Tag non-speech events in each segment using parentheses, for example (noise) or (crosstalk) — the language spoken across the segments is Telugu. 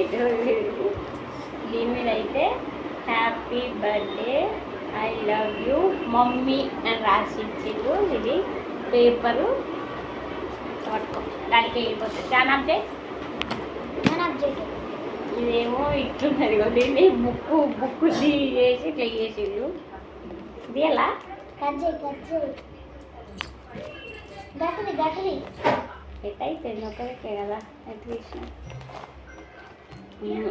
ఏదో. దీని మీద అయితే happy birthday I love you mummy అని రాసి ఇచ్చిండు ఇది పేపరు. పట్టుకో దానికి వెళ్ళిపోతుంది చాలా అంటే మన అబ్జెక్ట్ ఇదేమో ఇట్లున్నది దీన్ని బుక్కు బుక్కు చేసి ఇట్లా చేసిండు ఇది ఎలా కట్ చేయి కట్ చేయి. గట్టది గట్టది ఎట్ అయిపోయింది ఒకరికే కదా. ఎట్ తీసిన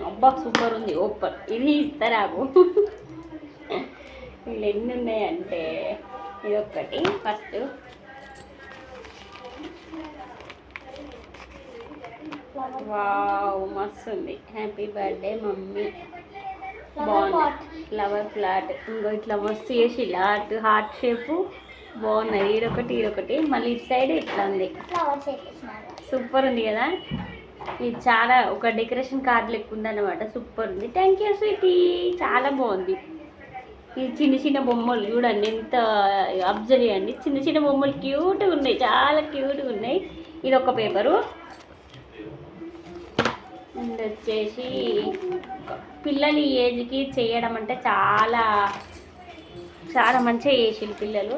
అబ్బా సూపర్ ఉంది ఓపర్ ఇది ఇస్తారాకు వీళ్ళు ఎన్ని ఉన్నాయంటే ఇది ఒక్కటి ఫస్ట్ వావ్ మస్తు ఉంది హ్యాపీ బర్త్డే మమ్మీ బాగుంది ఫ్లవర్ ఫ్లాట్ ఇంకో ఇట్లా మస్తు చేసి హార్ట్ హార్ట్ షేపు బాగున్నది ఈడొకటి ఈడొకటి మళ్ళీ ఇటు సైడ్ ఇట్లా ఉంది సూపర్ ఉంది కదా ఇది చాలా ఒక డెకరేషన్ కార్డ్ లెక్క ఉందన్నమాట. సూపర్ ఉంది. థ్యాంక్ యూ స్వీటీ చాలా బాగుంది. ఈ చిన్న చిన్న బొమ్మలు చూడండి ఎంత అబ్జర్వ్ చేయండి. చిన్న చిన్న బొమ్మలు క్యూట్గా ఉన్నాయి. చాలా క్యూట్గా ఉన్నాయి. ఇది ఒక పేపరు. అండ్ వచ్చేసి పిల్లలు ఈ ఏజ్కి చేయడం అంటే చాలా చాలా మంచిగా చేసిండు పిల్లలు.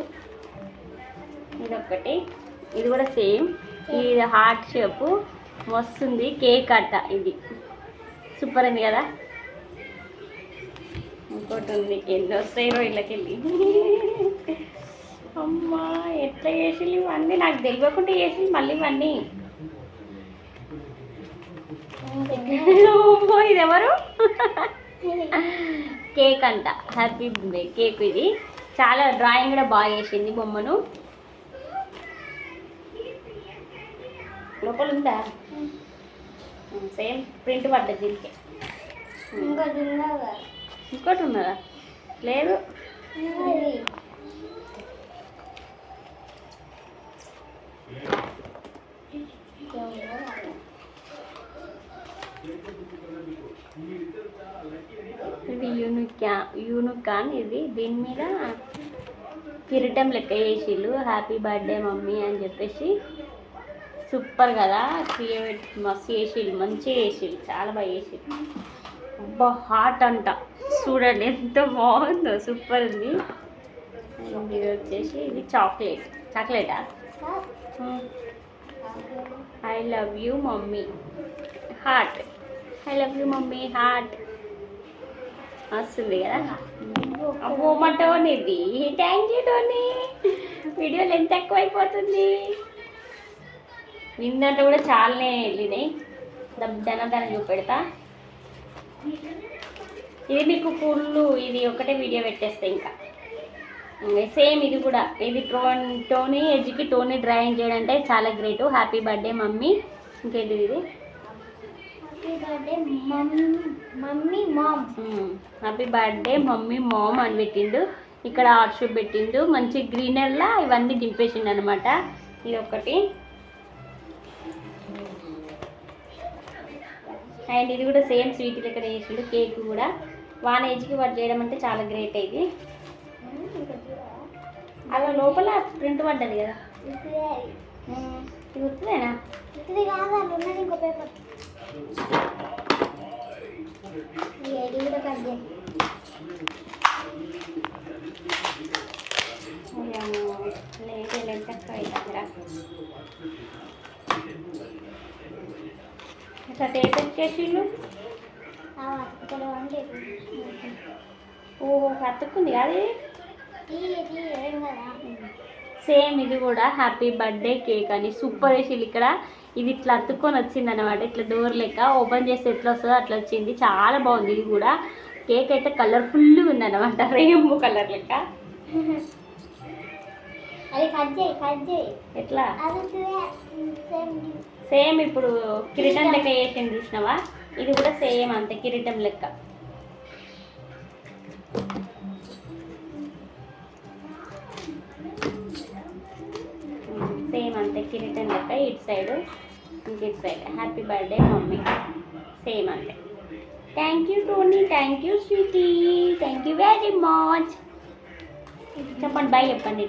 ఇదొకటి ఇది కూడా సేమ్. ఇది హార్ట్ షేపు. వస్తుంది కేక్ అట్ట ఇది. సూపర్ ఉంది కదా? ఇంకోటి ఉంది. ఎన్ని వస్తాయో ఇళ్ళకెళ్ళి అమ్మా ఎట్లా చేసి ఇవన్నీ? నాకు తెలియకుండా చేసి మళ్ళీ ఇవన్నీ. ఇది ఎవరు కేక్ అంట. హ్యాపీ బర్త్డే కేక్ ఇది. చాలా డ్రాయింగ్ కూడా బాగా చేసింది బొమ్మను. లోపల ఉందా? సేమ్ ప్రింట్ పడ్డది దీనికి. ఇంకోటి ఉన్నదా ఇంకోటి ఉన్నదా? లేదు? ఇది యూనికా యూనికాన్ ఇది. దీని మీద కిరీటం లెక్క చేసిళ్ళు. హ్యాపీ బర్త్డే మమ్మీ అని చెప్పేసి. సూపర్ కదా. క్రియేట్ మస్తు చేసిళ్ళు మంచిగా చేసిళ్ళు చాలా బాగా చేసిళ్ళు. అబ్బా హాట్ అంట. చూడండి ఎంత బాగుందో సూపర్ ఉంది. ఇది వచ్చేసి ఇది chocolate. చాక్లెటా? I love you mummy. Heart I love you mummy heart వస్తుంది కదా. అమ్మో మా ఇది థ్యాంక్ యూ టోనీ. వీడియోలు ఎంత ఎక్కువ అయిపోతుంది నిన్నంటే కూడా చాలానే వెళ్ళినాయి. దన దన చూపెడతా. ఇది మీకు ఫుల్ ఇది ఒకటే వీడియో పెట్టేస్తా ఇంకా. సేమ్ ఇది కూడా. ఇది టోన్ టోనీ ఎడ్జ్కి టోనీ డ్రాయింగ్ చేయడం అంటే చాలా గ్రేట్ హ్యాపీ బర్త్డే మమ్మీ. ఇంకేంటిది ఇది? Happy birthday mummy mummy mom happy birthday mummy mom అని పెట్టిండు. ఇక్కడ ఆర్ట్ షూట్ పెట్టిండు. మంచి గ్రీనర్లా ఇవన్నీ దింపేసిండు అనమాట ఇది ఒకటి. అండ్ ఇది కూడా సేమ్ స్వీట్ లెక్క చేసిండు కేక్ కూడా. వాన్ ఏజ్కి వాడు చేయడం అంటే చాలా గ్రేట్ ఇది. అలా లోపల ప్రింట్ పడ్డది కదా. ఇది గుర్తులేనా ఇంకో పేపర్ ఈ ఐడి కూడా కట్ చేయి లేదు లేదు తక్కువ అవుతుందిరా ఇట్లా టేప్ ఓహో కత్తుకుంది అది సేమ్ ఇది కూడా హ్యాపీ బర్త్డే కేక్ అని సూపర్ వేసిళ్ళు ఇక్కడ. ఇది ఇట్లా అతుక్కొని వచ్చింది అనమాట ఇట్లా డోర్ లెక్క ఓపెన్ చేస్తే ఎట్లా వస్తుందో అట్లా వచ్చింది. చాలా బాగుంది ఇది కూడా. కేక్ అయితే కలర్ఫుల్గా ఉంది అనమాట (laughs) రెయిన్బో కలర్ లెక్క. అది కట్ చేయి కట్ చేయి. ఎట్లా? సేమ్ ఇప్పుడు కిరీటం లెక్క చేసింది చూసినావా? ఇది కూడా సేమ్ అంతే కిరీటం లెక్క. సేమ్ అంతే కిరీటం లెక్క ఇటు సైడ్ ఇంక ఇటు side. Happy birthday mummy. Same అంతే. Thank you Tony thank you sweetie thank you very much చెప్పండి బాయ్ చెప్పండి.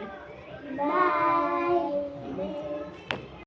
Bye.